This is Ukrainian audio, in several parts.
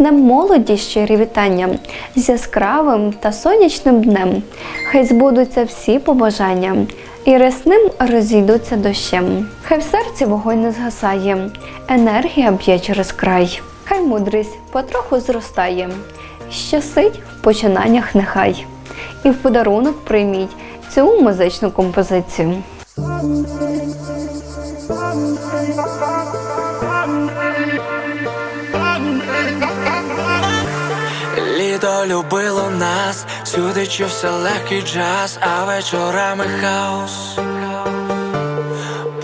Днем молоді щирі вітання з яскравим та сонячним днем. Хай збудуться всі побажання, і рясним розійдуться дощем. Хай в серці вогонь не згасає, енергія б'є через край. Хай мудрість потроху зростає, щасить в починаннях нехай. І в подарунок прийміть цю музичну композицію. Літо любило нас, сюди чувся легкий джаз, а вечорами хаос.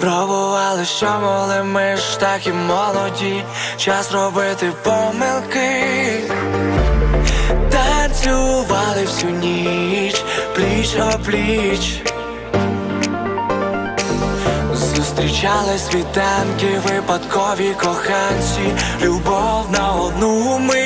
Пробували, що могли ми ж так і молоді, час робити помилки. Танцювали всю ніч, пліч о пліч. Зустрічали світанки, випадкові коханці, любов на одну мить.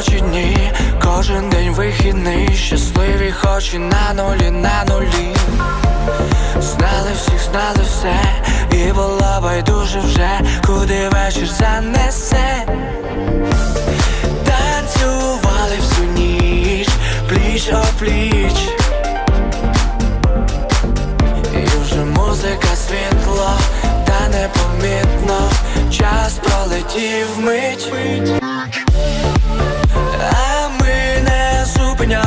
Ночі дні, кожен день вихідний, щасливі хоч і на нулі, на нулі. Знали всіх, знали все, і було байдуже вже, куди вечір занесе. Танцювали всю ніч, пліч о пліч. І вже музика світло, та непомітно, час пролетів мить.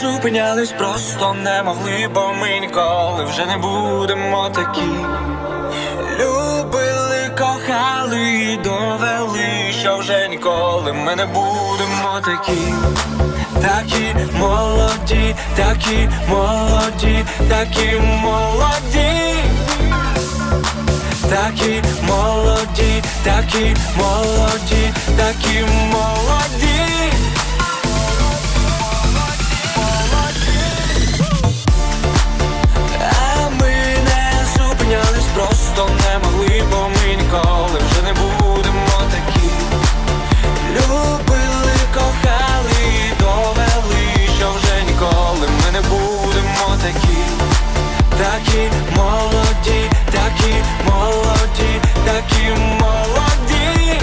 Зупинялись, просто не могли, бо ми ніколи вже не будемо такі. Любили, кохали і довели, що вже ніколи ми не будемо такі. Такі молоді, такі молоді, такі молоді. Такі молоді, такі молоді, такі молоді. Ніколи вже не будемо такі. Любили, кохали, довели, що вже ніколи ми не будемо такі. Такі молоді, такі молоді, такі молоді.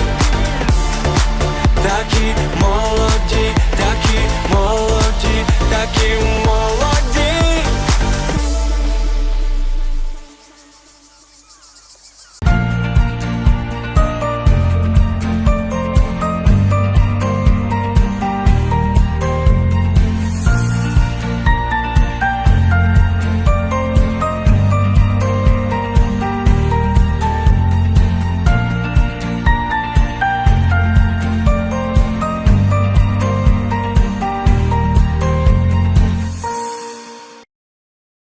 Такі молоді, такі молоді, такі молоді.